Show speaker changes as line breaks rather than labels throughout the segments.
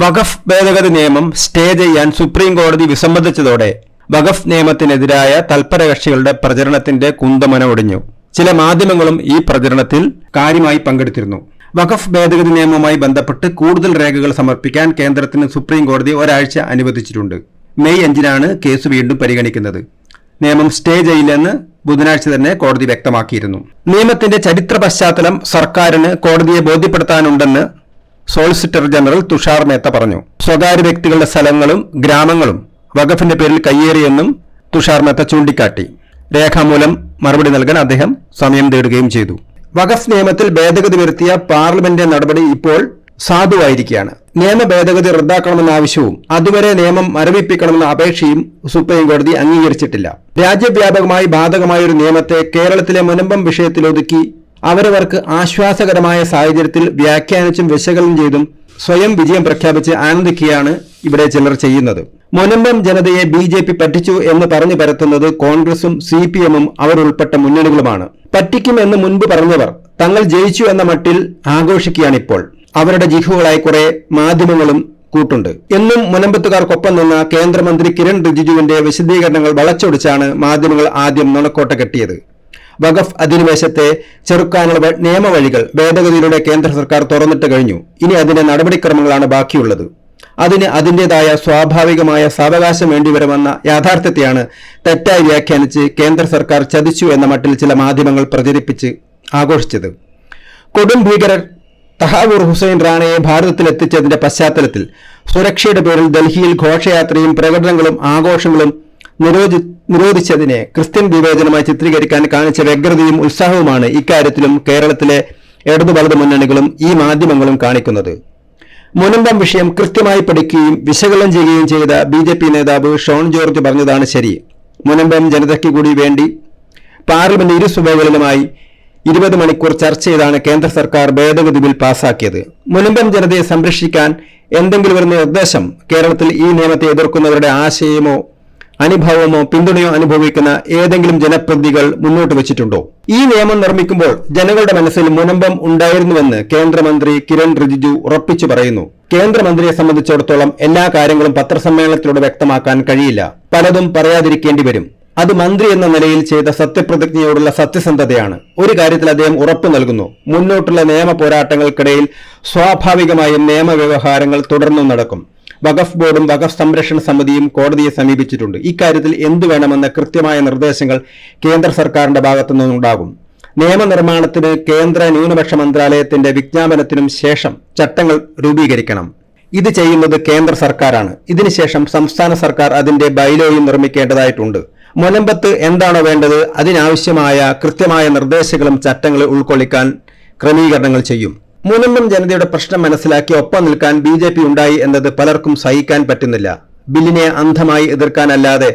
വഖഫ് ഭേദഗതി നിയമം സ്റ്റേ ചെയ്യാൻ സുപ്രീം കോടതി വിസമ്മതിച്ചതോടെ വഖഫ് നിയമത്തിനെതിരായ തൽപര കക്ഷികളുടെ പ്രചരണത്തിന്റെ കുന്തമന ഒടിഞ്ഞു. ചില മാധ്യമങ്ങളും ഈ പ്രചരണത്തിൽ കാര്യമായി പങ്കെടുത്തിരുന്നു. വഖഫ് ഭേദഗതി നിയമവുമായി ബന്ധപ്പെട്ട് കൂടുതൽ രേഖകൾ സമർപ്പിക്കാൻ കേന്ദ്രത്തിന് സുപ്രീം കോടതി ഒരാഴ്ച അനുവദിച്ചിട്ടുണ്ട്. മെയ് അഞ്ചിനാണ് കേസ് വീണ്ടും പരിഗണിക്കുന്നത്. നിയമം സ്റ്റേ ചെയ്യില്ലെന്ന് ബുധനാഴ്ച തന്നെ കോടതി വ്യക്തമാക്കിയിരുന്നു. നിയമത്തിന്റെ ചരിത്ര പശ്ചാത്തലം സർക്കാരിന് കോടതിയെ ബോധ്യപ്പെടുത്താനുണ്ടെന്ന് സോളിസിറ്റർ ജനറൽ തുഷാർ മേത്ത പറഞ്ഞു. സ്വകാര്യ വ്യക്തികളുടെ സ്ഥലങ്ങളും ഗ്രാമങ്ങളും വഖഫിന്റെ പേരിൽ കയ്യേറിയെന്നും തുഷാർ മേത്ത ചൂണ്ടിക്കാട്ടി. രേഖാമൂലം മറുപടി നൽകാൻ അദ്ദേഹം സമയം തേടുകയും ചെയ്തു. വഖഫ് നിയമത്തിൽ ഭേദഗതി വരുത്തിയ പാർലമെന്റ് നടപടി ഇപ്പോൾ സാധുവായിരിക്കുകയാണ്. നിയമ ഭേദഗതി റദ്ദാക്കണമെന്ന ആവശ്യവും അതുവരെ നിയമം മരവിപ്പിക്കണമെന്ന അപേക്ഷയും സുപ്രീം കോടതി അംഗീകരിച്ചിട്ടില്ല. രാജ്യവ്യാപകമായി ബാധകമായ ഒരു നിയമത്തെ കേരളത്തിലെ മുനമ്പം വിഷയത്തിൽ ഒതുക്കി അവരവർക്ക് ആശ്വാസകരമായ സാഹചര്യത്തിൽ വ്യാഖ്യാനിച്ചും വിശകലനം ചെയ്തും സ്വയം വിജയം പ്രഖ്യാപിച്ച് ആനന്ദിക്കുകയാണ് ഇവിടെ ചിലർ ചെയ്യുന്നത്. മൊനമ്പം ജനതയെ ബി ജെ പി പറ്റിച്ചു എന്ന് പറഞ്ഞു പരത്തുന്നത് കോൺഗ്രസും സി പി എമ്മും അവർ ഉൾപ്പെട്ട മുന്നണികളുമാണ്. പറ്റിക്കും എന്ന് മുൻപ് പറഞ്ഞവർ തങ്ങൾ ജയിച്ചു എന്ന മട്ടിൽ ആഘോഷിക്കുകയാണിപ്പോൾ. അവരുടെ ജിഹുകളായി കുറെ മാധ്യമങ്ങളും കൂട്ടുണ്ട്. എന്നും മുനമ്പത്തുകാർക്കൊപ്പം നിന്ന കേന്ദ്രമന്ത്രി കിരൺ റിജിജുവിന്റെ വിശദീകരണങ്ങൾ വളച്ചൊടിച്ചാണ് മാധ്യമങ്ങൾ ആദ്യം നുണക്കോട്ട കെട്ടിയത്. വഖഫ് അധിനിവേശത്തെ ചെറുക്കാനുള്ള നിയമവഴികൾ ഭേദഗതിയിലൂടെ കേന്ദ്ര സർക്കാർ തുറന്നിട്ട് കഴിഞ്ഞു. ഇനി അതിന്റെ നടപടിക്രമങ്ങളാണ് ബാക്കിയുള്ളത്. അതിന് അതിന്റേതായ സ്വാഭാവികമായ സാവകാശം വേണ്ടിവരുമെന്ന യാഥാർത്ഥ്യത്തെയാണ് തെറ്റായി വ്യാഖ്യാനിച്ച് കേന്ദ്ര സർക്കാർ ചതിച്ചു എന്ന മട്ടിൽ ചില മാധ്യമങ്ങൾ പ്രചരിപ്പിച്ച് ആഘോഷിച്ചത്. കൊടും ഭീകരർ തഹാവൂർ ഹുസൈൻ റാണയെ ഭാരതത്തിലെത്തിച്ചതിന്റെ പശ്ചാത്തലത്തിൽ സുരക്ഷയുടെ പേരിൽ ഡൽഹിയിൽ ഘോഷയാത്രയും പ്രകടനങ്ങളും ആഘോഷങ്ങളും നിരോധി നിരോധിച്ചതിനെ ക്രിസ്ത്യൻ വിവേചനമായി ചിത്രീകരിക്കാൻ കാണിച്ച വ്യഗ്രതയും ഉത്സാഹവുമാണ് ഇക്കാര്യത്തിലും കേരളത്തിലെ ഇടതു വലതു മുന്നണികളും ഈ മാധ്യമങ്ങളും കാണിക്കുന്നത്. മുനമ്പം വിഷയം കൃത്യമായി പഠിക്കുകയും വിശകലനം ചെയ്യുകയും ചെയ്ത ബി ജെ പി നേതാവ് ഷോൺ ജോർജ് പറഞ്ഞതാണ് ശരി. മുനമ്പം ജനതയ്ക്ക് കൂടി വേണ്ടി പാർലമെന്റ് ഇരുസഭകളിലുമായി ഇരുപത് മണിക്കൂർ ചർച്ച ചെയ്താണ് കേന്ദ്ര സർക്കാർ ഭേദഗതി ബിൽ പാസാക്കിയത്. മുനമ്പം ജനതയെ സംരക്ഷിക്കാൻ എന്തെങ്കിലും ഒരു നിർദ്ദേശം കേരളത്തിൽ ഈ നിയമത്തെ എതിർക്കുന്നവരുടെ ആശയമോ അനുഭവമോ പിന്തുണയോ അനുഭവിക്കുന്ന ഏതെങ്കിലും ജനപ്രതിനിധികൾ മുന്നോട്ട് വെച്ചിട്ടുണ്ടോ? ഈ നിയമം നിർമ്മിക്കുമ്പോൾ ജനങ്ങളുടെ മനസ്സിൽ മുനമ്പം ഉണ്ടായിരുന്നുവെന്ന് കേന്ദ്രമന്ത്രി കിരൺ റിജിജു ഉറപ്പിച്ചു പറയുന്നു. കേന്ദ്രമന്ത്രിയെ സംബന്ധിച്ചിടത്തോളം എല്ലാ കാര്യങ്ങളും പത്രസമ്മേളനത്തിലൂടെ വ്യക്തമാക്കാൻ കഴിയില്ല. പലതും പറയാതിരിക്കേണ്ടി വരും. അത് മന്ത്രി എന്ന നിലയിൽ ചെയ്ത സത്യപ്രതിജ്ഞയോടുള്ള സത്യസന്ധതയാണ്. ഒരു കാര്യത്തിൽ അദ്ദേഹം ഉറപ്പു നൽകുന്നു. മുന്നോട്ടുള്ള നിയമ പോരാട്ടങ്ങൾക്കിടയിൽ സ്വാഭാവികമായും നിയമവ്യവഹാരങ്ങൾ തുടർന്നും നടക്കും. വഖഫ് ബോർഡും വഖഫ് സംരക്ഷണ സമിതിയും കോടതിയെ സമീപിച്ചിട്ടുണ്ട്. ഇക്കാര്യത്തിൽ എന്തു വേണമെന്ന കൃത്യമായ നിർദ്ദേശങ്ങൾ കേന്ദ്ര സർക്കാരിന്റെ ഭാഗത്തു നിന്നുണ്ടാകും നിയമനിർമ്മാണത്തിന് കേന്ദ്ര ന്യൂനപക്ഷ മന്ത്രാലയത്തിന്റെ വിജ്ഞാപനത്തിനും ശേഷം ചട്ടങ്ങൾ രൂപീകരിക്കണം. ഇത് ചെയ്യുന്നത് കേന്ദ്ര സർക്കാരാണ്. ഇതിനുശേഷം സംസ്ഥാന സർക്കാർ അതിന്റെ ബൈലോയും നിർമ്മിക്കേണ്ടതായിട്ടുണ്ട്. മുനമ്പത്ത് എന്താണോ വേണ്ടത് അതിനാവശ്യമായ കൃത്യമായ നിർദ്ദേശങ്ങളും ചട്ടങ്ങളും ഉൾക്കൊള്ളിക്കാൻ ക്രമീകരണങ്ങൾ ചെയ്യും. മുനമ്പം ജനതയുടെ പ്രശ്നം മനസ്സിലാക്കി ഒപ്പം നിൽക്കാൻ ബി ജെ പി ഉണ്ടായി എന്നത് പലർക്കും സഹിക്കാൻ പറ്റുന്നില്ല. ബില്ലിനെ അന്ധമായി എതിർക്കാനല്ലാതെ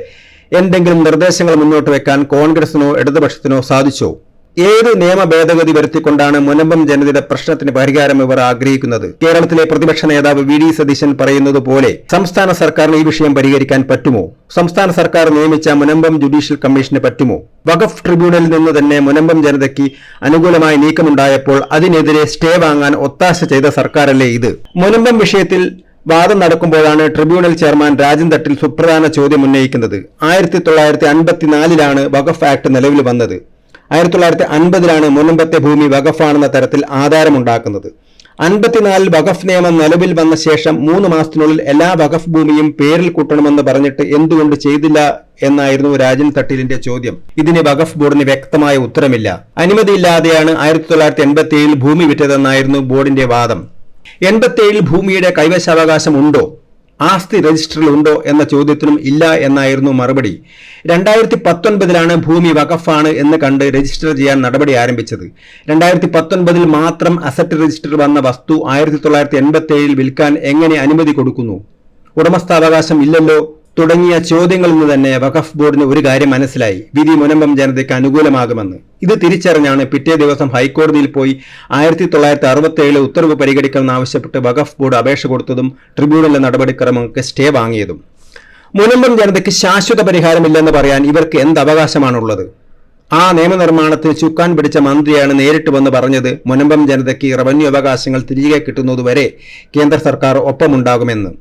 എന്തെങ്കിലും നിർദ്ദേശങ്ങൾ മുന്നോട്ട് വെക്കാൻ കോൺഗ്രസിനോ ഇടതുപക്ഷത്തിനോ സാധിച്ചോ? ഏത് നിയമ ഭേദഗതി വരുത്തിക്കൊണ്ടാണ് മുനമ്പം ജനതയുടെ പ്രശ്നത്തിന് പരിഹാരം ഇവർ ആഗ്രഹിക്കുന്നത്? കേരളത്തിലെ പ്രതിപക്ഷ നേതാവ് വി ഡി സതീശൻ പറയുന്നത് പോലെ സംസ്ഥാന സർക്കാരിന് ഈ വിഷയം പരിഹരിക്കാൻ പറ്റുമോ? സംസ്ഥാന സർക്കാർ നിയമിച്ച മുനമ്പം ജുഡീഷ്യൽ കമ്മീഷന് പറ്റുമോ? വഖഫ് ട്രിബ്യൂണലിൽ നിന്ന് തന്നെ മുനമ്പം ജനതയ്ക്ക് അനുകൂലമായ നീക്കമുണ്ടായപ്പോൾ അതിനെതിരെ സ്റ്റേ വാങ്ങാൻ ഒത്താശ ചെയ്ത സർക്കാരല്ലേ ഇത്? മുനമ്പം വിഷയത്തിൽ വാദം നടക്കുമ്പോഴാണ് ട്രിബ്യൂണൽ ചെയർമാൻ രാജൻ തട്ടിൽ സുപ്രധാന ചോദ്യം ഉന്നയിക്കുന്നത്. ആയിരത്തി തൊള്ളായിരത്തി അൻപത്തിനാലിലാണ് വഖഫ് ആക്ട് നിലവിൽ വന്നത്. ആയിരത്തി തൊള്ളായിരത്തി അൻപതിലാണ് മുനമ്പത്തെ ഭൂമി വഖഫാണെന്ന തരത്തിൽ ആധാരമുണ്ടാക്കുന്നത്. അൻപത്തിനാലിൽ വഖഫ് നിയമം നിലവിൽ വന്ന ശേഷം മൂന്ന് മാസത്തിനുള്ളിൽ എല്ലാ വഖഫ് ഭൂമിയും പേരിൽ കൂട്ടണമെന്ന് പറഞ്ഞിട്ട് എന്തുകൊണ്ട് ചെയ്തില്ല എന്നായിരുന്നു രാജൻ തട്ടിലിന്റെ ചോദ്യം. ഇതിന് വഖഫ് ബോർഡിന് വ്യക്തമായ ഉത്തരമില്ല. അനുമതിയില്ലാതെയാണ് ആയിരത്തി തൊള്ളായിരത്തി എൺപത്തി ഏഴിൽ ഭൂമി വിറ്റതെന്നായിരുന്നു ബോർഡിന്റെ വാദം. എൺപത്തി ഏഴിൽ ഭൂമിയുടെ കൈവശാവകാശം ഉണ്ടോ ആസ്തി രജിസ്റ്ററിൽ ഉണ്ടോ എന്ന ചോദ്യത്തിനും ഇല്ല എന്നായിരുന്നു മറുപടി. രണ്ടായിരത്തി പത്തൊൻപതിലാണ് ഭൂമി വഖഫാണ് എന്ന് കണ്ട് രജിസ്റ്റർ ചെയ്യാൻ നടപടി ആരംഭിച്ചത്. രണ്ടായിരത്തി പത്തൊൻപതിൽ മാത്രം അസറ്റ് രജിസ്റ്റർ വന്ന വസ്തു ആയിരത്തി തൊള്ളായിരത്തി എൺപത്തി ഏഴിൽ വിൽക്കാൻ എങ്ങനെ അനുമതി കൊടുക്കുന്നു? ഉടമസ്ഥാവകാശം ഇല്ലല്ലോ. തുടങ്ങിയ ചോദ്യങ്ങളിൽ നിന്ന് തന്നെ വഖഫ് ബോർഡിന് ഒരു കാര്യം മനസ്സിലായി. വിധി മുനമ്പം ജനതയ്ക്ക് അനുകൂലമാകുമെന്ന്. ഇത് തിരിച്ചറിഞ്ഞാണ് പിറ്റേ ദിവസം ഹൈക്കോടതിയിൽ പോയി ആയിരത്തി തൊള്ളായിരത്തി അറുപത്തി ഏഴിലെ ഉത്തരവ് പരിഗണിക്കണമെന്നാവശ്യപ്പെട്ട് വഖഫ് ബോർഡ് അപേക്ഷ കൊടുത്തതും ട്രിബ്യൂണലിലെ നടപടിക്രമങ്ങൾക്ക് സ്റ്റേ വാങ്ങിയതും. മുനമ്പം ജനതയ്ക്ക് ശാശ്വത പരിഹാരമില്ലെന്ന് പറയാൻ ഇവർക്ക് എന്ത് അവകാശമാണുള്ളത്? ആ നിയമനിർമ്മാണത്തിന് ചുക്കാൻ പിടിച്ച മന്ത്രിയാണ് നേരിട്ട് വന്ന് പറഞ്ഞത് മുനമ്പം ജനതയ്ക്ക് റവന്യൂ അവകാശങ്ങൾ തിരികെ കിട്ടുന്നതുവരെ കേന്ദ്ര സർക്കാർ ഒപ്പമുണ്ടാകുമെന്ന്.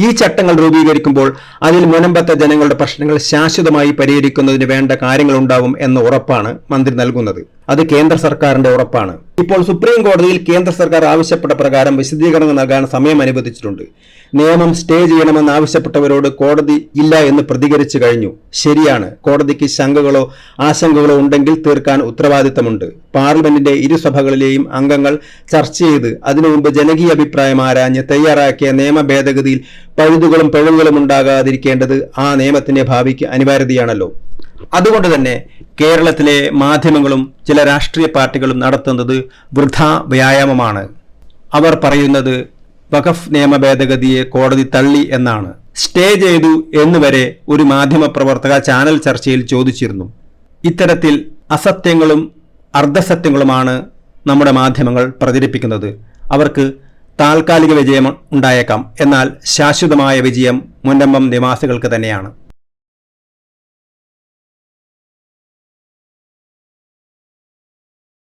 ഈ ചട്ടങ്ങൾ രൂപീകരിക്കുമ്പോൾ അതിൽ മുനമ്പത്തെ ജനങ്ങളുടെ പ്രശ്നങ്ങൾ ശാശ്വതമായി പരിഹരിക്കുന്നതിന് വേണ്ട കാര്യങ്ങളുണ്ടാവും എന്ന ഉറപ്പാണ് മന്ത്രി നൽകുന്നത് അത് കേന്ദ്ര സർക്കാരിന്റെ ഉറപ്പാണ്. ഇപ്പോൾ സുപ്രീം കോടതിയിൽ കേന്ദ്ര സർക്കാർ ആവശ്യപ്പെട്ട പ്രകാരം വിശദീകരണം നൽകാൻ സമയം അനുവദിച്ചിട്ടുണ്ട്. നിയമം സ്റ്റേ ചെയ്യണമെന്ന് ആവശ്യപ്പെട്ടവരോട് കോടതി ഇല്ല എന്ന് പ്രതികരിച്ചു കഴിഞ്ഞു. ശരിയാണ്. കോടതിക്ക് ശങ്കകളോ ആശങ്കകളോ ഉണ്ടെങ്കിൽ തീർക്കാൻ ഉത്തരവാദിത്തമുണ്ട്. പാർലമെന്റിന്റെ ഇരുസഭകളിലെയും അംഗങ്ങൾ ചർച്ച ചെയ്ത് അതിനു മുമ്പ് ജനകീയ അഭിപ്രായം ആരാഞ്ഞ് തയ്യാറാക്കിയ നിയമ ഭേദഗതിയിൽ പഴുതുകളും പിഴവുകളും ഉണ്ടാകാതിരിക്കേണ്ടത് ആ നിയമത്തിന്റെ ഭാവിക്ക് അനിവാര്യതയാണല്ലോ. അതുകൊണ്ട് തന്നെ കേരളത്തിലെ മാധ്യമങ്ങളും ചില രാഷ്ട്രീയ പാർട്ടികളും നടത്തുന്നത് വൃഥാ വ്യായാമമാണ്. അവർ പറയുന്നത് വഖഫ് നിയമ ഭേദഗതിയെ കോടതി തള്ളി എന്നാണ്. സ്റ്റേ ചെയ്തു എന്നുവരെ ഒരു മാധ്യമ പ്രവർത്തക ചാനൽ ചർച്ചയിൽ ചോദിച്ചിരുന്നു. ഇത്തരത്തിൽ അസത്യങ്ങളും അർദ്ധസത്യങ്ങളുമാണ് നമ്മുടെ മാധ്യമങ്ങൾ പ്രചരിപ്പിക്കുന്നത്. അവർക്ക് താൽക്കാലിക വിജയം ഉണ്ടായേക്കാം. എന്നാൽ ശാശ്വതമായ വിജയം മുന്നമ്പം നിവാസികൾക്ക് തന്നെയാണ്.